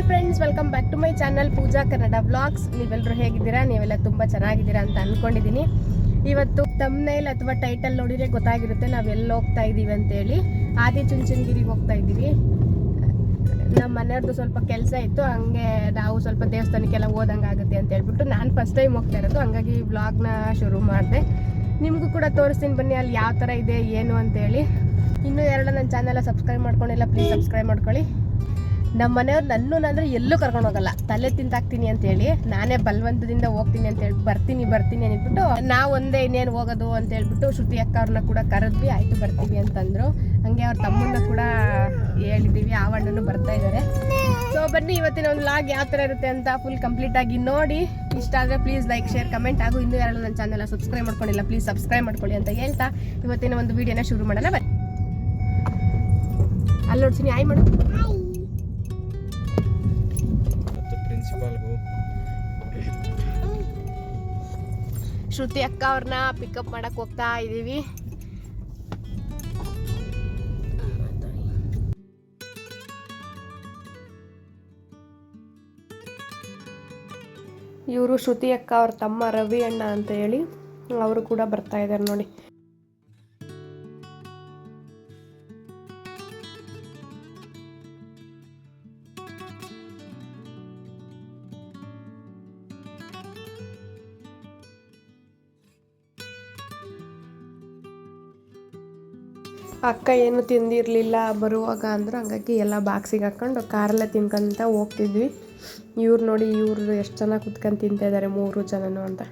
Hi friends, welcome back to my channel Pooja Kannada blogs ನೀವೆಲ್ಲರೂ ಹೇಗಿದ್ದೀರಾ? ನೀವೆಲ್ಲ ತುಂಬ ಚೆನ್ನಾಗಿದ್ದೀರಾ ಅಂತ ಅಂದ್ಕೊಂಡಿದ್ದೀನಿ ಇವತ್ತು ತಮ್ನೇಲ್ ಅಥವಾ ಟೈಟಲ್ ನೋಡಿದ್ರೆ ಗೊತ್ತಾಗಿರುತ್ತೆ. ನಾವು ಎಲ್ಲಿ ಹೋಗ್ತಾ ಇದ್ದೀವಿ ಅಂತೇಳಿ. ಆದಿ ಚುಂಚನಗಿರಿಗೆ ಹೋಗ್ತಾ ಇದ್ದೀವಿ ನಮ್ಮ ಮನೆಯವ್ರದ್ದು ಸ್ವಲ್ಪ ಕೆಲಸ ಇತ್ತು. ಹಂಗೆ ನಾವು ಸ್ವಲ್ಪ ದೇವಸ್ಥಾನಕ್ಕೆಲ್ಲ ಹೋದಂಗೆ ಆಗುತ್ತೆ ಅಂತ ಹೇಳ್ಬಿಟ್ಟು ನಾನು ಫಸ್ಟ್ ಟೈಮ್ ಹೋಗ್ತಾ ಇರೋದು. ಹಂಗಾಗಿ ಬ್ಲಾಗ್ನ ಶುರು ಮಾಡಿದೆ. ನಿಮಗೂ ಕೂಡ ತೋರಿಸ್ತೀನಿ ಬನ್ನಿ ಅಲ್ಲಿ ಯಾವ ಥರ ಇದೆ, ಏನು ಅಂತೇಳಿ. ಇನ್ನೂ ಎರಡು ನನ್ನ ಚಾನೆಲ್ಲ ಸಬ್ಸ್ಕ್ರೈಬ್ ಮಾಡ್ಕೊಂಡಿಲ್ಲ ಪ್ಲೀಸ್ ಸಬ್ಸ್ಕ್ರೈಬ್ ಮಾಡ್ಕೊಳ್ಳಿ. ನಮ್ಮ ಮನೆಯವ್ರು ನನ್ನೂ ಅಂದರೆ ಎಲ್ಲೂ ಕರ್ಕೊಂಡು ಹೋಗಲ್ಲ. ತಲೆ ತಿಂತಾಕ್ತೀನಿ ಅಂತೇಳಿ ನಾನೇ ಬಲವಂತದಿಂದ ಹೋಗ್ತೀನಿ ಅಂತ ಹೇಳಿ ಬರ್ತೀನಿ ಬರ್ತೀನಿ ಅಂದ್ಬಿಟ್ಟು ನಾವು ಒಂದೇ ಇನ್ನೇನು ಹೋಗೋದು ಅಂತ ಹೇಳ್ಬಿಟ್ಟು ಶ್ರುತಿ ಅಕ್ಕ ಅವ್ರನ್ನ ಕೂಡ ಕರೆದ್ವಿ, ಆಯ್ತು ಬರ್ತೀವಿ ಅಂತಂದ್ರು. ಹಂಗೆ ಅವ್ರ ತಮ್ಮನ್ನ ಕೂಡ ಹೇಳಿದ್ದೀವಿ ಅಣ್ಣನು ಬರ್ತಾ ಇದ್ದಾರೆ ಸೊ ಬನ್ನಿ, ಇವತ್ತಿನ ಒಂದು ಲಾಗ್ ಯಾವ ಥರ ಇರುತ್ತೆ ಅಂತ ಫುಲ್ ಕಂಪ್ಲೀಟ್ ಆಗಿ ನೋಡಿ. ಇಷ್ಟ ಆದರೆ ಪ್ಲೀಸ್ ಲೈಕ್ ಶೇರ್ ಕಮೆಂಟ್ ಹಾಗೂ ಇನ್ನೂ ಯಾರು ನನ್ನ ಚಾನಲ್ ಸಬ್ಸ್ಕ್ರೈಬ್ ಮಾಡ್ಕೊಂಡಿಲ್ಲ ಪ್ಲೀಸ್ ಸಬ್ಸ್ಕ್ರೈಬ್ ಮಾಡ್ಕೊಳ್ಳಿ ಅಂತ ಹೇಳ್ತಾ ಇವತ್ತಿನ ಒಂದು ವಿಡಿಯೋನ ಶುರು ಮಾಡೋಣ ಬನ್ನಿ. ಅಲ್ಲಿ ನೋಡ್ತೀನಿ ಆಯ್ ಮಾಡು. ಶ್ರುತಿ ಅಕ್ಕ ಅವ್ರನ್ನ ಪಿಕಪ್ ಮಾಡಕ್ ಹೋಗ್ತಾ ಇದೀವಿ. ಇವರು ಶ್ರುತಿ ಅಕ್ಕ ಅವ್ರ ತಮ್ಮ ರವಿ ಅಣ್ಣ ಅಂತ ಹೇಳಿ ಅವರು ಕೂಡ ಬರ್ತಾ ಇದ್ದಾರೆ ನೋಡಿ. ಅಕ್ಕ ಏನು ತಿಂದಿರಲಿಲ್ಲ ಬರುವಾಗ ಅಂದ್ರೆ ಹಂಗಾಗಿ ಎಲ್ಲ ಬಾಕ್ಸಿಗೆ ಹಾಕ್ಕೊಂಡು ಕಾರಲ್ಲೇ ತಿನ್ಕೊಂತ ಹೋಗ್ತಿದ್ವಿ. ಇವ್ರು ನೋಡಿ ಇವ್ರು ಎಷ್ಟು ಚೆನ್ನಾಗಿ ಕುತ್ಕೊಂಡು ತಿಂತಾ ಇದ್ದಾರೆ ಮೂರು ಜನನು ಅಂತ.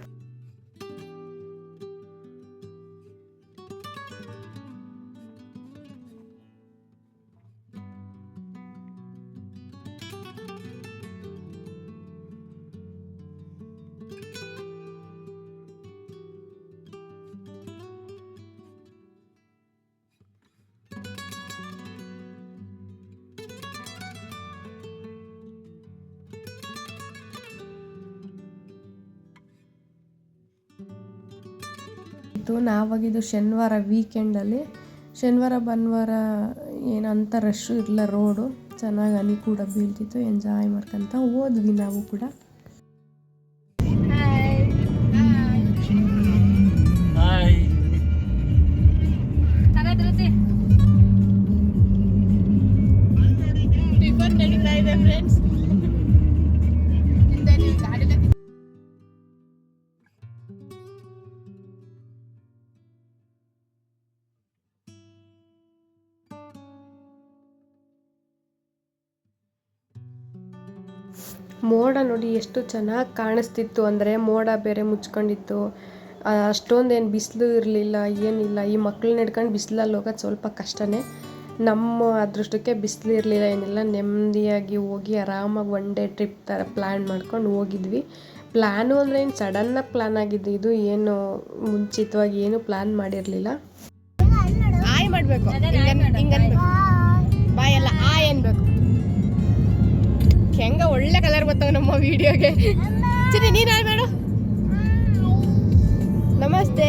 ಇದು ನಾವಾಗಿದ್ದು ಶನಿವಾರ ವೀಕೆಂಡಲ್ಲಿ ಶನಿವಾರ, ಭಾನುವಾರ ಏನಂತ ರಶ್ಶು ಇರಲಿಲ್ಲ ರೋಡು ಚೆನ್ನಾಗಿ ಅಲ್ಲಿ ಕೂಡ ಬೀಳ್ತಿತ್ತು. ಎಂಜಾಯ್ ಮಾಡ್ಕೊಂತ ಹೋದ್ವಿ ನಾವು ಕೂಡ. ಮೋಡ ನೋಡಿ ಎಷ್ಟು ಚೆನ್ನಾಗಿ ಕಾಣಿಸ್ತಿತ್ತು ಅಂದರೆ ಮೋಡ ಬೇರೆ ಮುಚ್ಕೊಂಡಿತ್ತು. ಅಷ್ಟೊಂದೇನು ಬಿಸಿಲು ಇರಲಿಲ್ಲ, ಏನಿಲ್ಲ. ಈ ಮಕ್ಳನ್ನ ಹಿಡ್ಕೊಂಡು ಬಿಸಿಲಲ್ಲಿ ಹೋಗೋದು ಸ್ವಲ್ಪ ಕಷ್ಟನೇ. ನಮ್ಮ ಅದೃಷ್ಟಕ್ಕೆ ಬಿಸಿಲು ಇರಲಿಲ್ಲ, ಏನಿಲ್ಲ. ನೆಮ್ಮದಿಯಾಗಿ ಹೋಗಿ ಆರಾಮಾಗಿ ಒನ್ ಡೇ ಟ್ರಿಪ್ ಥರ ಪ್ಲ್ಯಾನ್ ಮಾಡ್ಕೊಂಡು ಹೋಗಿದ್ವಿ. ಪ್ಲ್ಯಾನು ಅಂದರೆ ಏನು ಸಡನ್ನಾಗಿ ಪ್ಲ್ಯಾನ್ ಆಗಿದ್ದು, ಇದು ಏನು ಮುಂಚಿತವಾಗಿ ಏನು ಪ್ಲ್ಯಾನ್ ಮಾಡಿರಲಿಲ್ಲ. ಆಯ್ ಮಾಡಬೇಕು. ಬಾಯಲ್ಲ ಆಯ್ ಅನ್ಬೇಕು. ಹೆಂಗ ಒಳ್ಳೆ ಕಲರ್ ಬರ್ತಾವ ನಮ್ಮ ವಿಡಿಯೋಗೆ ಚಿನ್ನಿ ನೀನು ಯಾರು ಮಾಡು ನಮಸ್ತೆ.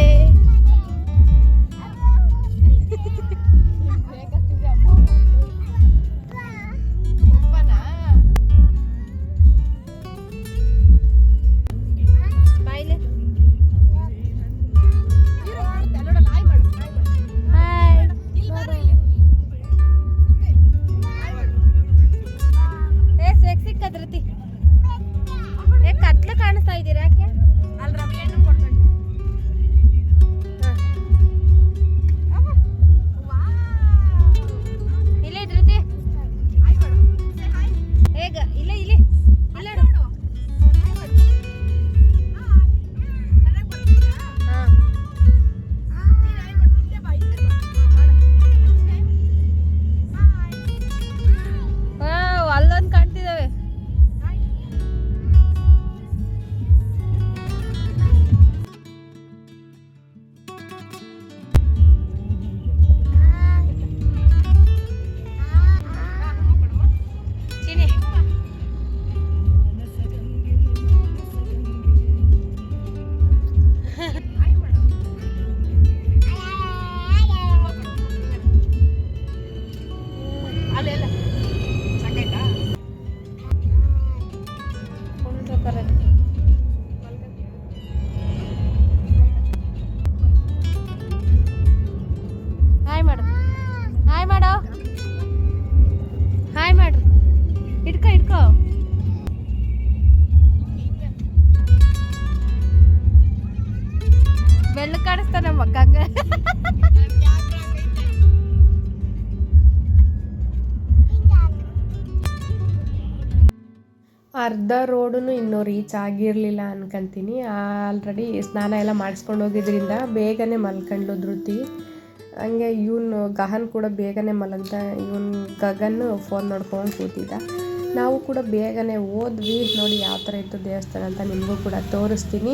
ರೀಚ್ ಆಗಿರಲಿಲ್ಲ ಅನ್ಕೊಂತೀನಿ. ಆಲ್ರೆಡಿ ಸ್ನಾನ ಎಲ್ಲ ಮಾಡಿಸ್ಕೊಂಡು ಹೋಗಿದ್ರಿಂದ ಬೇಗನೆ ಮಲ್ಕೊಂಡ್ಲು ಧೃತಿ. ಹಂಗೆ ಇವನು ಗಹನ್ ಕೂಡ ಬೇಗನೆ ಮಲಗ್ದ. ಇವನು ಗಗನ್ ಫೋನ್ ನೋಡ್ಕೊಂಡು ಕೂತಿದ್ದ. ನಾವು ಕೂಡ ಬೇಗನೆ ಹೋದ್ವಿ. ನೋಡಿ ಯಾವ ಥರ ಇತ್ತು ದೇವಸ್ಥಾನ ಅಂತ ನಿಮಗೂ ಕೂಡ ತೋರಿಸ್ತೀನಿ.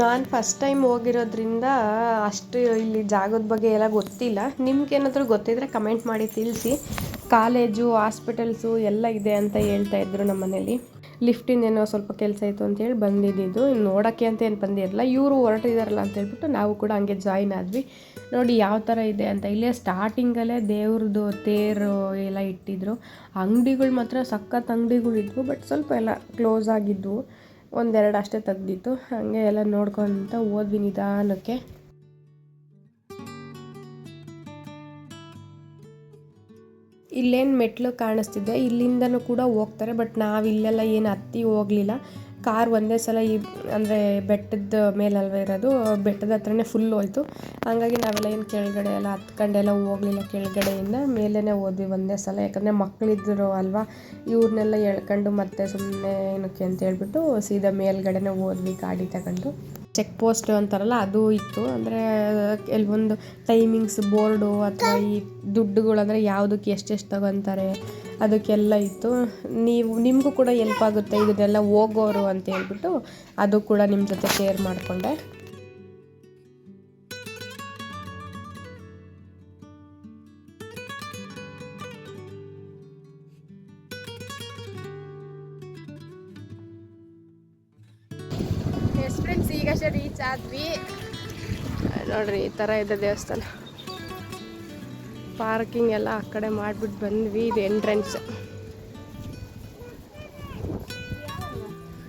ನಾನು ಫಸ್ಟ್ ಟೈಮ್ ಹೋಗಿರೋದ್ರಿಂದ ಅಷ್ಟು ಇಲ್ಲಿ ಜಾಗದ ಬಗ್ಗೆ ಎಲ್ಲ ಗೊತ್ತಿಲ್ಲ. ನಿಮ್ಗೇನಾದರೂ ಗೊತ್ತಿದ್ರೆ ಕಮೆಂಟ್ ಮಾಡಿ ತಿಳಿಸಿ. ಕಾಲೇಜು ಹಾಸ್ಪಿಟಲ್ಸು ಎಲ್ಲ ಇದೆ ಅಂತ ಹೇಳ್ತಾ ಇದ್ರು ನಮ್ಮ ಮನೇಲಿ. ಏನೋ ಸ್ವಲ್ಪ ಕೆಲಸ ಇತ್ತು ಅಂತೇಳಿ ಬಂದಿದ್ದು ನೋಡೋಕ್ಕೆ ಅಂತ ಏನು ಬಂದಿರಲ್ಲ ಇವರು ಹೊರಟಿದಾರಲ್ಲ ಅಂತ ಹೇಳ್ಬಿಟ್ಟು ನಾವು ಕೂಡ ಹಂಗೆ ಜಾಯಿನ್ ಆದ್ವಿ. ನೋಡಿ ಯಾವ ಥರ ಇದೆ ಅಂತ. ಇಲ್ಲೇ ಸ್ಟಾರ್ಟಿಂಗಲ್ಲೇ ದೇವ್ರದ್ದು ತೇರು ಎಲ್ಲ ಇಟ್ಟಿದ್ರು. ಅಂಗಡಿಗಳು ಮಾತ್ರ ಸಖತ್ ಅಂಗಡಿಗಳಿದ್ವು ಬಟ್ ಸ್ವಲ್ಪ ಎಲ್ಲ ಕ್ಲೋಸ್ ಆಗಿದ್ವು. ಒಂದೆರಡು ಅಷ್ಟೇ ತೆಗ್ದಿತ್ತು. ಹಾಗೆ ಎಲ್ಲ ನೋಡ್ಕೊಂತ ಓದ್ವಿ ನಿಧಾನಕ್ಕೆ. ಇಲ್ಲೇನು ಮೆಟ್ಲು ಕಾಣಿಸ್ತಿದೆ. ಇಲ್ಲಿಂದನೂ ಕೂಡ ಹೋಗ್ತಾರೆ, ಬಟ್ ನಾವು ಇಲ್ಲೆಲ್ಲ ಏನು ಹತ್ತಿ ಹೋಗಲಿಲ್ಲ. ಕಾರ್ ಒಂದೇ ಸಲ ಈ ಅಂದರೆ ಬೆಟ್ಟದ ಮೇಲಲ್ವ ಇರೋದು, ಬೆಟ್ಟದ ಹತ್ರನೇ ಫುಲ್ ಹೋಯ್ತು. ಹಾಗಾಗಿ ನಾವೆಲ್ಲ ಏನು ಕೆಳಗಡೆ ಎಲ್ಲ ಹತ್ಕೊಂಡೆಲ್ಲ ಹೋಗಲಿಲ್ಲ ಕೆಳಗಡೆಯಿಂದ ಮೇಲೇ ಹೋದ್ವಿ ಒಂದೇ ಸಲ. ಯಾಕಂದರೆ ಮಕ್ಕಳಿದ್ರು ಅಲ್ವಾ ಇವ್ರನ್ನೆಲ್ಲ ಎಳ್ಕೊಂಡು ಮತ್ತೆ ಸುಮ್ಮನೆ ಏನಕ್ಕೆ ಅಂತ ಹೇಳ್ಬಿಟ್ಟು ಸೀದಾ ಮೇಲ್ಗಡೆನೇ ಹೋದ್ವಿ ಗಾಡಿ ತಗೊಂಡು. ಚೆಕ್ ಪೋಸ್ಟ್ ಅಂತಾರಲ್ಲ, ಅದು ಇತ್ತು. ಅಂದರೆ ಕೆಲವೊಂದು ಟೈಮಿಂಗ್ಸ್ ಬೋರ್ಡು ಅಥವಾ ಈ ದುಡ್ಡುಗಳು ಅಂದರೆ ಯಾವುದಕ್ಕೆ ಎಷ್ಟೆಷ್ಟು ತಗೊತಾರೆ ಅದಕ್ಕೆಲ್ಲ ಇತ್ತು. ನೀವು, ನಿಮಗೂ ಕೂಡ ಎಲ್ಪ್ ಆಗುತ್ತೆ ಇದನ್ನೆಲ್ಲ ಹೋಗೋರು ಅಂತ ಹೇಳ್ಬಿಟ್ಟು ಅದು ಕೂಡ ನಿಮ್ಮ ಜೊತೆ ಶೇರ್ ಮಾಡಿಕೊಂಡೆ. ಫ್ರೆಂಡ್ಸ್ ಈಗಷ್ಟೇ ರೀಚ್ ಆದ್ವಿ. ನೋಡ್ರಿ, ಈ ಥರ ಇದೆ ದೇವಸ್ಥಾನ. ಪಾರ್ಕಿಂಗ್ ಎಲ್ಲ ಆ ಕಡೆ ಮಾಡಿಬಿಟ್ಟು ಬಂದ್ವಿ, ಇದು ಎಂಟ್ರೆನ್ಸ್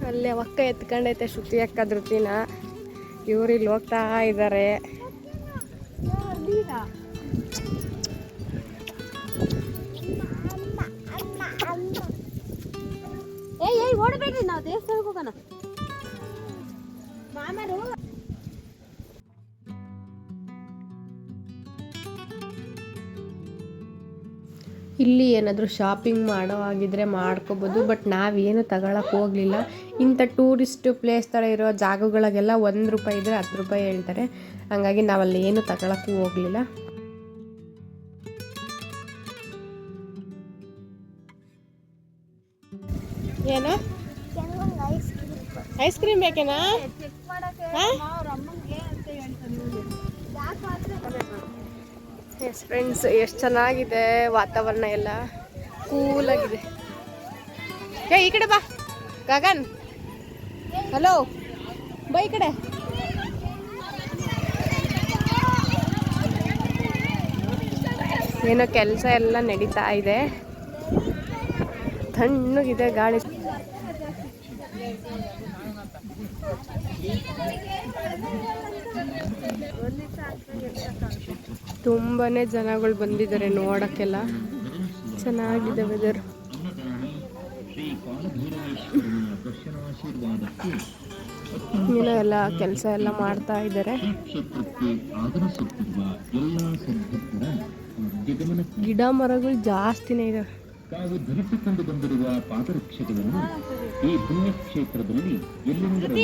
ಅಲ್ಲೇ ಒಕ್ಕ ಎತ್ಕೊಂಡೈತೆ ಶ್ರುತಿ ಅಕ್ಕ ಧೃತಿನ. ಇವ್ರು ಇಲ್ಲಿ ಹೋಗ್ತಾ ಇದ್ದಾರೆ ಏಯ್, ಓಡಬೇಡ್ರಿ, ನಾವು ದೇವಸ್ಥಾನಕ್ಕೆ ಹೋಗೋಣ. ಮಾಮರು. ಇಲ್ಲಿ ಏನಾದರೂ ಶಾಪಿಂಗ್ ಮಾಡೋ ಹಾಗಿದ್ರೆ ಮಾಡ್ಕೋಬೋದು ಬಟ್ ನಾವೇನು ತಗೊಳಕ್ಕೆ ಹೋಗಲಿಲ್ಲ. ಇಂಥ ಟೂರಿಸ್ಟ್ ಪ್ಲೇಸ್ ಥರ ಇರೋ ಜಾಗಗಳಿಗೆಲ್ಲ ಒಂದು ರೂಪಾಯಿ ಇದ್ದರೆ ಹತ್ತು ರೂಪಾಯಿ ಹೇಳ್ತಾರೆ. ಹಾಗಾಗಿ ನಾವಲ್ಲಿ ಏನು ತಗೊಳಕ್ಕೂ ಹೋಗಲಿಲ್ಲ. ಏನ? ಐಸ್ ಕ್ರೀಮ್ ಬೇಕೇನಾ? ಎಸ್ ಫ್ರೆಂಡ್ಸ್ ಎಷ್ಟು ಚೆನ್ನಾಗಿದೆ ವಾತಾವರಣ ಎಲ್ಲ. ಕೂಲಾಗಿದೆ ಏ, ಈ ಕಡೆ ಬಾ. ಗಗನ್. ಹಲೋ ಬಾ ಈ ಕಡೆ. ಏನೋ ಕೆಲಸ ಎಲ್ಲ ನಡೀತಾ ಇದೆ. ತಣ್ಣಗಿದೆ ಗಾಳಿ. ತುಂಬಾನೇ ಜನಗಳು ಬಂದಿದ್ದಾರೆ ನೋಡಕ್ಕೆಲ್ಲ. ಚೆನ್ನಾಗಿದೆ ವೆದರ್ ಏನೋ ಎಲ್ಲ ಕೆಲಸ ಎಲ್ಲ ಮಾಡ್ತಾ ಇದ್ದಾರೆ. ಗಿಡ ಮರಗಳು ಜಾಸ್ತಿನೇ ಇದಾವೆ ತಾವು ಧರಿಸಿಕೊಂಡು ಬಂದಿರುವ ಪಾದರಕ್ಷೆಗಳನ್ನು ಈ ಪುಣ್ಯಕ್ಷೇತ್ರದಲ್ಲಿ ಎಲ್ಲಿಂದಲೂ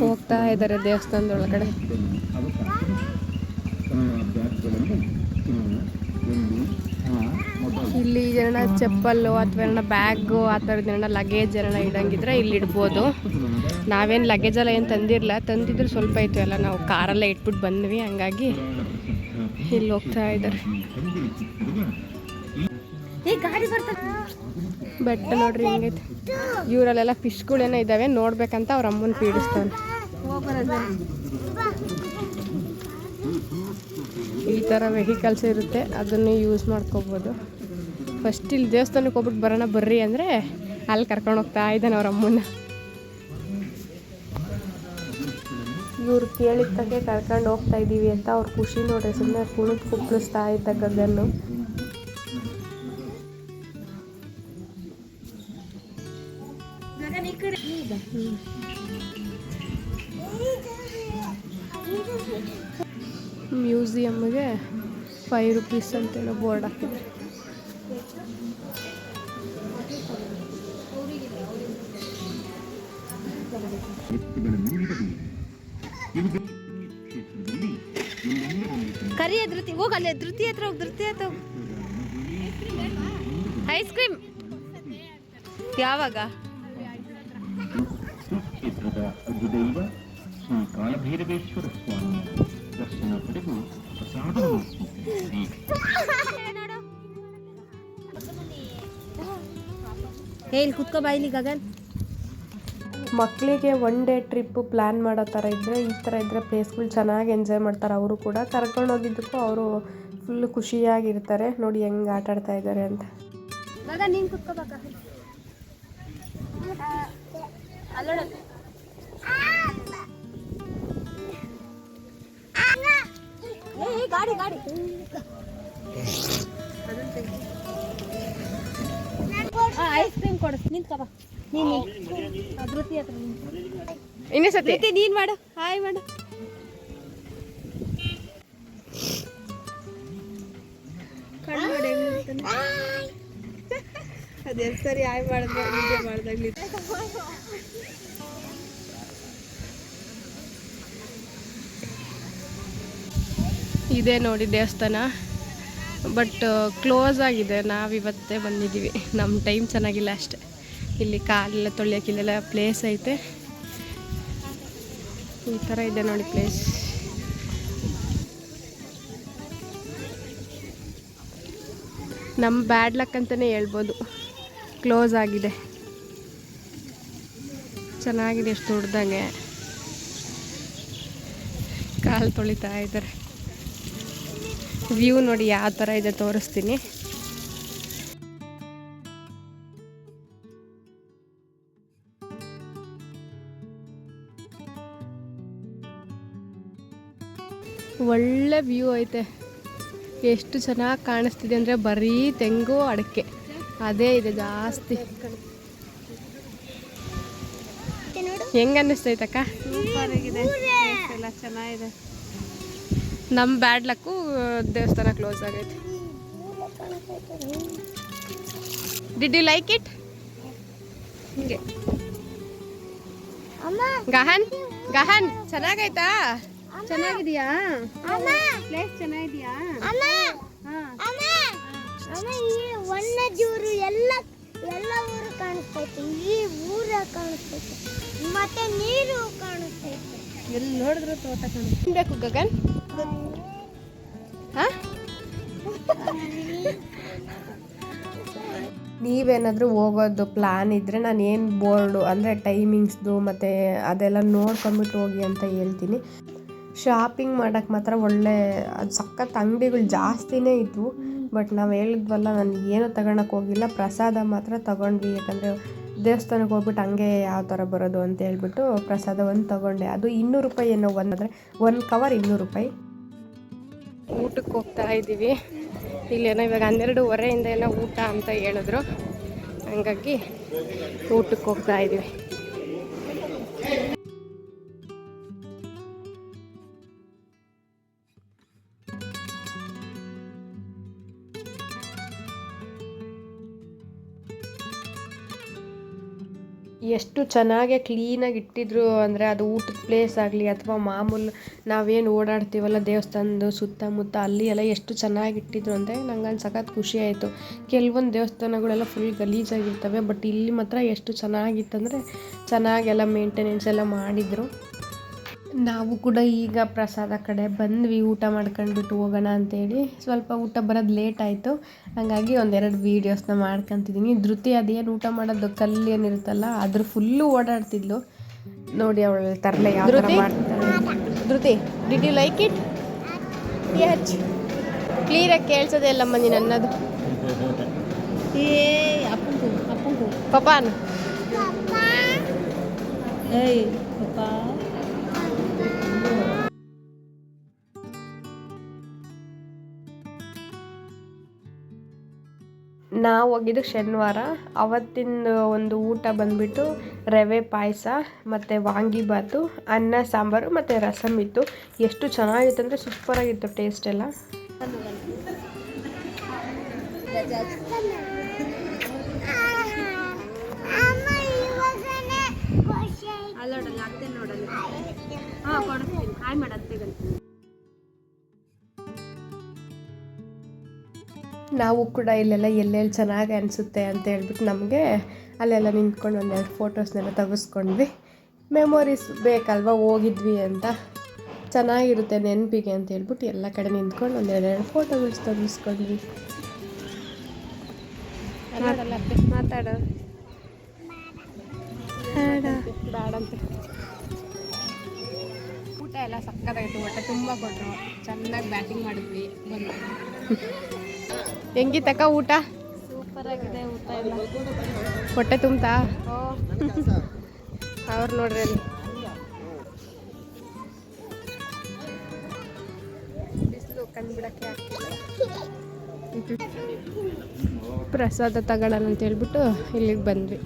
ಹೋಗ್ತಾ ಇದ್ದಾರೆ ದೇವಸ್ಥಾನದ ಒಳಗಡೆ ಇಲ್ಲಿ ಜನ ಚಪ್ಪಲ್ಲು ಅಥವಾ ಏನೋ ಬ್ಯಾಗು, ಆ ಥರದ್ದು ಏನೋ ಲಗೇಜ್ ಏನೋ ಇಡಂಗಿದ್ರೆ ಇಲ್ಲಿ ಇಡ್ಬೋದು. ನಾವೇನು ಲಗೇಜ್ ಎಲ್ಲ ಏನು ತಂದಿರಲ್ಲ ತಂದಿದ್ರೆ ಸ್ವಲ್ಪ ಇತ್ತು ಎಲ್ಲ. ನಾವು ಕಾರೆಲ್ಲ ಇಟ್ಬಿಟ್ಟು ಬಂದ್ವಿ, ಹಂಗಾಗಿ ಇಲ್ಲಿ ಹೋಗ್ತಾ ಇದ್ದಾರೆ. ಬೆಟ್ಟ ನೋಡ್ರಿ ಹೆಂಗೈತೆ. ಇವರಲ್ಲೆಲ್ಲ ಫಿಶ್ಗಳೇನೋ ಇದ್ದಾವೆ ನೋಡ್ಬೇಕಂತ ಅವ್ರ ಅಮ್ಮನ ಪೀಡಿಸ್ತಾನೆ ಈ ಥರ ವೆಹಿಕಲ್ಸ್ ಇರುತ್ತೆ, ಅದನ್ನ ಯೂಸ್ ಮಾಡ್ಕೋಬೋದು. ಫಸ್ಟ್ ಇಲ್ಲಿ ದೇವಸ್ಥಾನಕ್ಕೆ ಹೋಗ್ಬಿಟ್ಟು ಬರೋಣ ಬರ್ರಿ ಅಂದರೆ, ಅಲ್ಲಿ ಕರ್ಕೊಂಡು ಹೋಗ್ತಾ ಇದ್ದಾನೆ ಅವ್ರ ಅಮ್ಮನ ಇವ್ರು ಕೇಳಿದ್ದಕ್ಕೆ ಕರ್ಕೊಂಡು ಹೋಗ್ತಾ ಇದ್ದೀವಿ ಅಂತ ಅವ್ರ ಖುಷಿ ನೋಡ್ರಿ ಸುಮ್ಮನೆ ಕುಣಿದು ಕುಪ್ಪಳಿಸ್ತಾ ಇದ್ದ ಗಗನ್ನು ಮ್ಯೂಸಿಯಮ್ಗೆ ಫೈವ್ ರುಪೀಸ್ ಅಂತೇಳಿ ಬೋರ್ಡ್ ಹಾಕಿದೆ ಕರಿ ಧೃತಿ ಹೋಗ ಅಲ್ಲೇ ಧೃತಿ ಹತ್ರ ಹೋಗಿ ಧೃತಿ ಹತ್ರ ಐಸ್ ಕ್ರೀಮ್ ಯಾವಾಗ? ಕಾಲಭೈರವೇಶ್ವರ ಸ್ವಾಮಿಯ ದರ್ಶನ ಪಡೆದು ಪ್ರಸಾದವನ್ನು ಸ್ವೀಕರಿಸಿರಿ ಏ ಇಲ್ಲಿ ಕುತ್ಕೋ ಬಾಯಿಲಿ ಗಗನ್. ಮಕ್ಕಳಿಗೆ ಒನ್ ಡೇ ಟ್ರಿಪ್ ಪ್ಲ್ಯಾನ್ ಮಾಡೋ ಥರ ಇದ್ದರೆ ಈ ಥರ ಇದ್ದರೆ ಪ್ಲೇಸ್ಗಳು ಚೆನ್ನಾಗಿ ಎಂಜಾಯ್ ಮಾಡ್ತಾರೆ ಅವರು ಕೂಡ. ಕರ್ಕೊಂಡು ಹೋಗಿದ್ದಕ್ಕೂ ಅವರು ಫುಲ್ ಖುಷಿಯಾಗಿರ್ತಾರೆ. ನೋಡಿ ಹೆಂಗೆ ಆಟ ಆಡ್ತಾ ಇದ್ದಾರೆ ಅಂತ. ನೀನು ಕುತ್ಕೋಬೇಕ ಗಾಡಿ ಗಾಡಿ. ಐಸ್ ಕ್ರೀಮ್ ಕೊಡು. ನೀನು ಧೃತಿ ಹತ್ರ. ಇನ್ನೇ ಸತಿ ಧೃತಿ ನೀನು ಮಾಡು. ಹಾಯ್ ಮಾಡು. ಕಣ್ಣು ನೋಡಿ ಹೆಂಗ್ ಅದೇ ಸರಿ ಹಾಯ್ ಮಾಡಿದ್ರೆ ನಿಜ ಮಾಡ್ದಾಗ್ಲಿ. ಇದೆ ನೋಡಿ ದೇವಸ್ಥಾನ. ಬಟ್ ಕ್ಲೋಸ್ ಆಗಿದೆ. ನಾವಿವತ್ತೇ ಬಂದಿದ್ದೀವಿ. ನಮ್ಮ ಟೈಮ್ ಚೆನ್ನಾಗಿಲ್ಲ ಅಷ್ಟೆ. ಇಲ್ಲಿ ಕಾಲೆಲ್ಲ ತೊಳೆಯೋಕ್ಕಿಲ್ಲೆಲ್ಲ ಪ್ಲೇಸ್ ಐತೆ. ಈ ಥರ ಇದೆ ನೋಡಿ ಪ್ಲೇಸ್ ನಮ್ಮ ಬ್ಯಾಡ್ ಲಕ್ ಅಂತಲೇ ಹೇಳ್ಬೋದು. ಕ್ಲೋಸ್ ಆಗಿದೆ. ಚೆನ್ನಾಗಿದೆ ಎಷ್ಟು ದೊಡ್ಡದಂಗೆ. ಕಾಲು ತೊಳಿತಾ ಇದ್ದಾರೆ. ವ್ಯೂ ನೋಡಿ ಯಾವ ಥರ ಇದೆ ತೋರಿಸ್ತೀನಿ. ಒಳ್ಳೆ ವ್ಯೂ ಐತೆ. ಎಷ್ಟು ಚೆನ್ನಾಗಿ ಕಾಣಿಸ್ತಿದೆ ಅಂದರೆ ಬರೀ ತೆಂಗು ಅಡಿಕೆ. ಅದೇ ಇದೆ ಜಾಸ್ತಿ. ಹೆಂಗ ಅನ್ನಿಸ್ತೈತಕ್ಕ ಸೂಪರ್ ಆಗಿದೆ. ಎಲ್ಲ ಚೆನ್ನಾಗಿದೆ. ನಮ್ಮ ಬ್ಯಾಡ್ ಲಕ್ಕು ದೇವಸ್ಥಾನ ಕ್ಲೋಸ್ ಆಗೈತೆ. ಡಿಡ್ ಯು ಲೈಕ್ ಇಟ್ ಹಿಂಗೆ. ಗಹನ್ ಗಹನ್ ಚೆನ್ನಾಗೈತಾ? ಚೆನ್ನಾಗಿದ್ಯಾ? ಪ್ಲೇಸ್ ಚೆನ್ನಾಗಿದ್ಯಾ? ಜೂರು ಎಲ್ಲ ಎಲ್ಲ ಊರು ಕಾಣಿಸ್ತೈತೆ. ಈ ಊರ ಕಾಣಿಸ್ತೈತೆ. ಮತ್ತೆ ನೀರು ಕಾಣಿಸ್ತೈತೆ. ಎಲ್ಲಿ ನೋಡಿದ್ರು ತೋಟ ಏನ್ ಗಗನ್? ನೀವೇನಾದರೂ ಹೋಗೋದು ಪ್ಲ್ಯಾನ್ ಇದ್ದರೆ ನಾನು ಏನು ಬೋರ್ಡು ಅಂದರೆ ಟೈಮಿಂಗ್ಸ್ದು ಮತ್ತು ಅದೆಲ್ಲ ನೋಡ್ಕೊಂಬಿಟ್ಟು ಹೋಗಿ ಅಂತ ಹೇಳ್ತೀನಿ. ಶಾಪಿಂಗ್ ಮಾಡೋಕ್ಕೆ ಮಾತ್ರ ಒಳ್ಳೆ, ಅದು ಸಖತ್ ಅಂಗಡಿಗಳು ಜಾಸ್ತಿನೇ ಇದ್ವು. ಬಟ್ ನಾವು ಹೇಳಿದ್ವಲ್ಲ, ನಾನು ಏನು ತಗೊಳಕ್ಕೆ ಹೋಗಿಲ್ಲ. ಪ್ರಸಾದ ಮಾತ್ರ ತಗೊಂಡ್ವಿ. ಯಾಕಂದರೆ ದೇವಸ್ಥಾನಕ್ಕೆ ಹೋಗ್ಬಿಟ್ಟು ಹಂಗೆ ಯಾವ ಥರ ಬರೋದು ಅಂತ ಹೇಳ್ಬಿಟ್ಟು ಪ್ರಸಾದ ಒಂದು ತಗೊಂಡೆ. ಅದು ಇನ್ನೂರು ರೂಪಾಯಿ ಏನೋ ಒಂದು ಅಂದರೆ ಒಂದು ಕವರ್ ಇನ್ನೂರು ರೂಪಾಯಿ. ಊಟಕ್ಕೆ ಹೋಗ್ತಾ ಇದ್ದೀವಿ. ಇಲ್ಲೇನೋ ಇವಾಗ ಹನ್ನೆರಡೂವರೆಯಿಂದ ಏನೋ ಊಟ ಅಂತ ಹೇಳಿದ್ರು. ಹಂಗಾಗಿ ಊಟಕ್ಕೆ ಹೋಗ್ತಾ ಇದ್ದೀವಿ. ಎಷ್ಟು ಚೆನ್ನಾಗೆ ಕ್ಲೀನಾಗಿ ಇಟ್ಟಿದ್ರು ಅಂದರೆ ಅದು ಊಟದ ಪ್ಲೇಸ್ ಆಗಲಿ ಅಥವಾ ಮಾಮೂಲು ನಾವೇನು ಓಡಾಡ್ತೀವಲ್ಲ ದೇವಸ್ಥಾನದ ಸುತ್ತಮುತ್ತ ಅಲ್ಲಿ ಎಲ್ಲ ಎಷ್ಟು ಚೆನ್ನಾಗಿ ಇಟ್ಟಿದ್ರು ಅಂದರೆ ನಂಗೆ ಅಲ್ಲಿ ಸಖತ್ ಖುಷಿ ಆಯಿತು. ಕೆಲವೊಂದು ದೇವಸ್ಥಾನಗಳೆಲ್ಲ ಫುಲ್ ಗಲೀಜಾಗಿರ್ತವೆ ಬಟ್ ಇಲ್ಲಿ ಮಾತ್ರ ಎಷ್ಟು ಚೆನ್ನಾಗಿತ್ತಂದರೆ ಚೆನ್ನಾಗೆಲ್ಲ ಮೇಂಟೆನೆನ್ಸ್ ಎಲ್ಲ ಮಾಡಿದರು. ನಾವು ಕೂಡ ಈಗ ಪ್ರಸಾದ ಕಡೆ ಬಂದ್ವಿ ಊಟ ಮಾಡ್ಕೊಂಡ್ಬಿಟ್ಟು ಹೋಗೋಣ ಅಂತೇಳಿ. ಸ್ವಲ್ಪ ಊಟ ಬರೋದು ಲೇಟ್ ಆಯಿತು. ಹಾಗಾಗಿ ಒಂದೆರಡು ವೀಡಿಯೋಸ್ನ ಮಾಡ್ಕೊತಿದ್ದೀನಿ. ಧೃತಿ ಅದೇನು ಊಟ ಮಾಡೋದು ಕಲ್ಲು ಏನಿರುತ್ತಲ್ಲ ಅದ್ರ ಫುಲ್ಲು ಓಡಾಡ್ತಿದ್ಲು. ನೋಡಿ ಅವಳು ತರಲೆ ಯಾವ Dhriti? Did you like it ಯಚ್ ಕ್ಲಿಯರಾಗಿ ಕೇಳಿಸೋದೆ ಇಲ್ಲಮ್ಮ ನೀನು ಅನ್ನೋದು. ಏ ಅಪ್ಪ ಪಪ್ಪ. ಪಪಾನ್ ಏಯ್ ಪಪ್ಪ. ನಾವು ಹೋಗಿದ್ದು ಶನಿವಾರ. ಅವತ್ತಿನ ಒಂದು ಊಟ ಬಂದ್ಬಿಟ್ಟು ರವೆ ಪಾಯಸ, ಮತ್ತು ವಾಂಗಿಬಾತು ಅನ್ನ ಸಾಂಬಾರು, ಮತ್ತು ರಸಮ್ ಇತ್ತು. ಎಷ್ಟು ಚೆನ್ನಾಗಿತ್ತು ಅಂದರೆ ಸೂಪರಾಗಿತ್ತು ಟೇಸ್ಟ್ ಎಲ್ಲ. ನೋಡಲ್ಲ. ಹಾಂ ಕೊಡ್ತೀನಿ ಹಾಯ್ ಮಾಡು ನಾವು ಕೂಡ ಇಲ್ಲೆಲ್ಲ ಎಲ್ಲೆಲ್ಲಿ ಚೆನ್ನಾಗಿ ಅನಿಸುತ್ತೆ ಅಂತ ಹೇಳ್ಬಿಟ್ಟು ನಮಗೆ ಅಲ್ಲೆಲ್ಲ ನಿಂತ್ಕೊಂಡು ಒಂದೆರಡು ಫೋಟೋಸ್ನೆಲ್ಲ ತೆಗೆಸ್ಕೊಂಡ್ವಿ. ಮೆಮೊರೀಸ್ ಬೇಕಲ್ವ? ಹೋಗಿದ್ವಿ ಅಂತ. ಚೆನ್ನಾಗಿರುತ್ತೆ ನೆನಪಿಗೆ ಅಂತ ಹೇಳ್ಬಿಟ್ಟು ಎಲ್ಲ ಕಡೆ ನಿಂತ್ಕೊಂಡು ಒಂದೆರಡು ಫೋಟೋಗಳು ತೆಗೆಸ್ಕೊಂಡ್ವಿ. ಮಾತಾಡೋ. ಊಟ ಎಲ್ಲ ಸಕ್ಕತ್ತಾಗಿತ್ತು. ಹೊಟ್ಟೆ ತುಂಬ ಕೊಟ್ಟರು ಚೆನ್ನಾಗಿ ಬ್ಯಾಟಿಂಗ್ ಮಾಡಿದ್ವಿ. ಬಂದು ಹೆಂಗಿತ್ತಕ್ಕ ಊಟ? ಸೂಪರ್ ಆಗಿದೆ ಊಟ ಎಲ್ಲ. ಹೊಟ್ಟೆ ತುಂಬ್ತಾ? ಓ ಅವ್ರು ನೋಡ್ರಿ ಅಲ್ಲಿ. ಬಿಸಿಲು ಕಂಡ್ಬಿಡಕ್ಕೆ ಆಗ್ತಿಲ್ಲ. ಪ್ರಸಾದ ತಗೊಳ್ಳೋಣ ಅಂತ ಹೇಳ್ಬಿಟ್ಟು ಇಲ್ಲಿಗೆ ಬಂದ್ವಿ.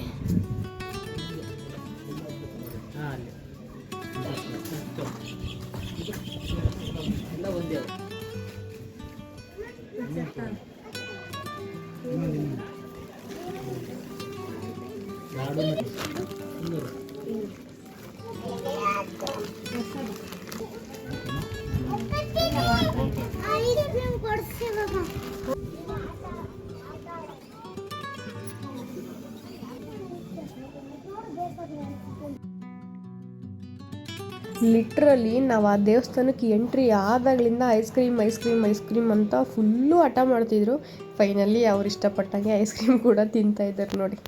ಲಿಟ್ರಲಿ ನಾವು ಆ ದೇವಸ್ಥಾನಕ್ಕೆ entry ಆದಾಗಲಿಂದ ice cream ice cream ice cream ಅಂತ ಫುಲ್ಲು ಹಠ ಮಾಡ್ತಿದ್ರು. ಫೈನಲಿ ಅವ್ರು ಇಷ್ಟಪಟ್ಟಂಗೆ ಐಸ್ ಕ್ರೀಮ್ ಕೂಡ ತಿಂತಾ ಇದ್ದಾರೆ ನೋಡಿ.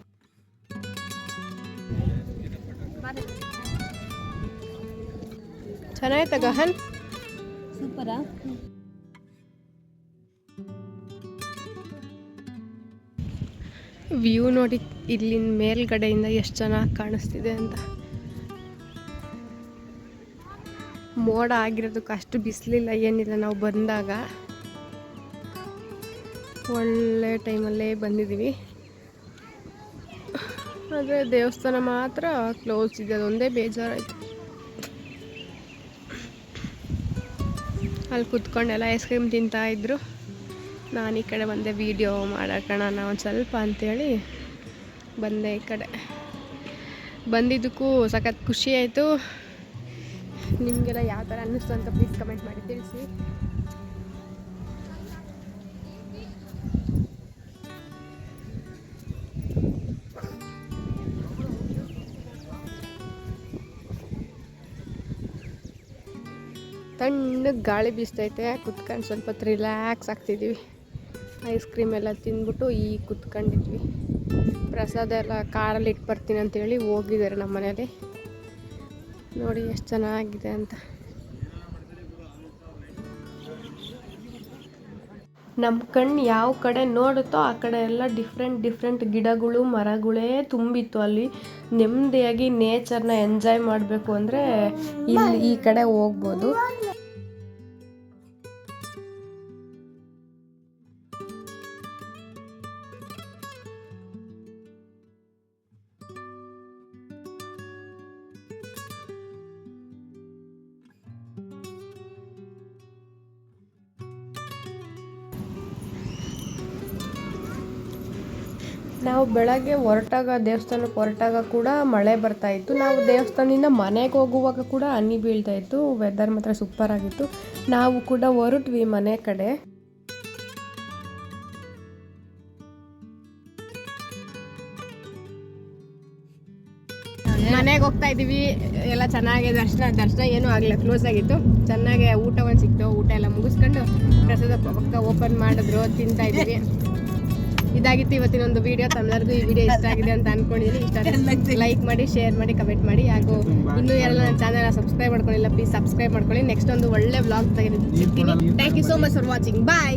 ಚೆನ್ನಾಯ್ತ ಗಹನ್ ಸೂಪರಾ? ವ್ಯೂ ನೋಡಿ ಇಲ್ಲಿನ ಮೇಲ್ಗಡೆಯಿಂದ ಎಷ್ಟು ಚೆನ್ನಾಗಿ ಕಾಣಿಸ್ತಿದೆ ಅಂತ. ಮೋಡ ಆಗಿರೋದಕ್ಕೆ ಅಷ್ಟು ಬಿಸಿಲಿಲ್ಲ ಏನಿಲ್ಲ. ನಾವು ಬಂದಾಗ ಒಳ್ಳೆ ಟೈಮಲ್ಲೇ ಬಂದಿದ್ದೀವಿ ಆದರೆ ದೇವಸ್ಥಾನ ಮಾತ್ರ ಕ್ಲೋಸ್ ಇದೆ ಅದೊಂದೇ ಬೇಜಾರಾಯಿತು. ಅಲ್ಲಿ ಕುತ್ಕೊಂಡೆಲ್ಲ ಐಸ್ ಕ್ರೀಮ್ ತಿಂತಾ ಇದ್ರು. ನಾನು ಈ ಕಡೆ ಬಂದೆ ವೀಡಿಯೋ ಮಾಡೋಣ ಒಂದು ಸ್ವಲ್ಪ ಅಂಥೇಳಿ ಬಂದೆ ಈ ಕಡೆ. ಬಂದಿದ್ದಕ್ಕೂ ಸಖತ್ ಖುಷಿ ಆಯಿತು. ನಿಮಗೆಲ್ಲ ಯಾವ ಥರ ಅನ್ನಿಸ್ತು ಅಂತ ಪ್ಲೀಸ್ ಕಮೆಂಟ್ ಮಾಡಿ, ತಿಳಿಸಿ. ಗಾಳಿ ಬೀಸ್ತೈತೆ. ಕುತ್ಕೊಂಡು ಸ್ವಲ್ಪ ರಿಲ್ಯಾಕ್ಸ್ ಆಗ್ತಿದ್ದೀವಿ ಐಸ್ ಕ್ರೀಮ್ ಎಲ್ಲ ತಿಂದ್ಬಿಟ್ಟು ಈ ಕುತ್ಕೊಂಡಿದ್ವಿ. ಪ್ರಸಾದ ಎಲ್ಲ ಕಾರಲ್ಲಿ ಇಟ್ಟು ಬರ್ತೀನಿ ಅಂತೇಳಿ ಹೋಗಿದ್ದಾರೆ ನಮ್ಮ ಮನೇಲಿ ನೋಡಿ ಎಷ್ಟು ಚೆನ್ನಾಗಿದೆ ಅಂತ. ನಮ್ಮ ಕಣ್ಣು ಯಾವ ಕಡೆ ನೋಡುತ್ತೋ ಆ ಕಡೆ ಎಲ್ಲ ಡಿಫ್ರೆಂಟ್ ಡಿಫ್ರೆಂಟ್ ಗಿಡಗಳು, ಮರಗಳೇ ತುಂಬಿತ್ತು ಅಲ್ಲಿ. ನೆಮ್ಮದಿಯಾಗಿ ನೇಚರ್ನ ಎಂಜಾಯ್ ಮಾಡಬೇಕು ಅಂದರೆ ಇಲ್ಲಿ ಈ ಕಡೆ ಹೋಗ್ಬೋದು. ಬೆಳಗ್ಗೆ ಹೊರಟಾಗ, ದೇವಸ್ಥಾನಕ್ಕೆ ಹೊರಟಾಗ ಕೂಡ ಮಳೆ ಬರ್ತಾ ಇತ್ತು. ನಾವು ದೇವಸ್ಥಾನದಿಂದ ಮನೆಗೆ ಹೋಗುವಾಗ ಕೂಡ ಹನಿ ಬೀಳ್ತಾ ಇತ್ತು. ವೆದರ್ ಮಾತ್ರ ಸೂಪರ್ ಆಗಿತ್ತು. ನಾವು ಕೂಡ ಹೊರಟ್ವಿ ಮನೆ ಕಡೆ. ಮನೆಗೆ ಹೋಗ್ತಾ ಇದೀವಿ ಎಲ್ಲ ಚೆನ್ನಾಗಿ ದರ್ಶನ ದರ್ಶನ ಏನೂ ಆಗಲಿಲ್ಲ. ಕ್ಲೋಸ್ ಆಗಿತ್ತು. ಚೆನ್ನಾಗಿ ಊಟ ಒಂದು ಸಿಕ್ತು. ಊಟ ಎಲ್ಲ ಮುಗಿಸ್ಕೊಂಡು ಪ್ರಸಾದ ಪಕ್ಕ ಓಪನ್ ಮಾಡಿದ್ರು. ತಿಂತಾ ಇದೀವಿ ಇದಾಗಿತ್ತು ಇವತ್ತಿನ ಒಂದು ವಿಡಿಯೋ ತಮ್ಮೆಲ್ಲರಿಗೂ ಈ ವಿಡಿಯೋ ಇಷ್ಟ ಆಗಿದೆ ಅಂತ ಅನ್ಕೊಂಡಿದ್ದೀನಿ. ಇಷ್ಟ ಲೈಕ್ ಮಾಡಿ ಶೇರ್ ಮಾಡಿ ಕಮೆಂಟ್ ಮಾಡಿ. ಹಾಗೂ ಇನ್ನೂ ಎಲ್ಲ ನನ್ನ ಚಾನಲ್ ಸಬ್ಸ್ಕ್ರೈಬ್ ಮಾಡ್ಕೊಂಡಿಲ್ಲ ಪ್ಲೀಸ್ ಸಬ್ಸ್ಕ್ರೈಬ್ ಮಾಡ್ಕೊಳ್ಳಿ. ನೆಕ್ಸ್ಟ್ ಒಂದು ಒಳ್ಳೆ ವ್ಲಾಗ್ ತೆಗೆದು ಸಿಗ್ತೀನಿ thank you so much for watching bye